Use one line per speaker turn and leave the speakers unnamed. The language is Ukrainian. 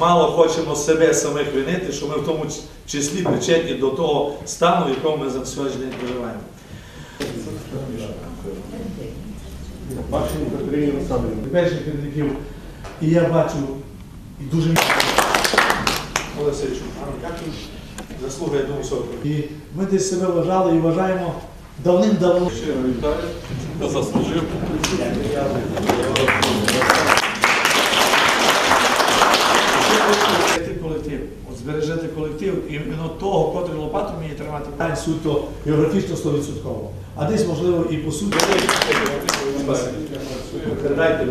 мало хочемо себе самих винити, що ми в тому числі причетні до того стану, в якому ми за сьогодні день переживаємо.
Бачимо Катерині Олександрівні.
Перших керівників, і я бачу, і дуже Олексійовичу, заслуга, я думаю, сорок. І ми десь себе вважали і вважаємо давним-давно.
Заслужив.
Збережете колектив і того, котрий лопату вміє тримати питань суто географічно 100%. А десь, можливо, і по суті. Передайте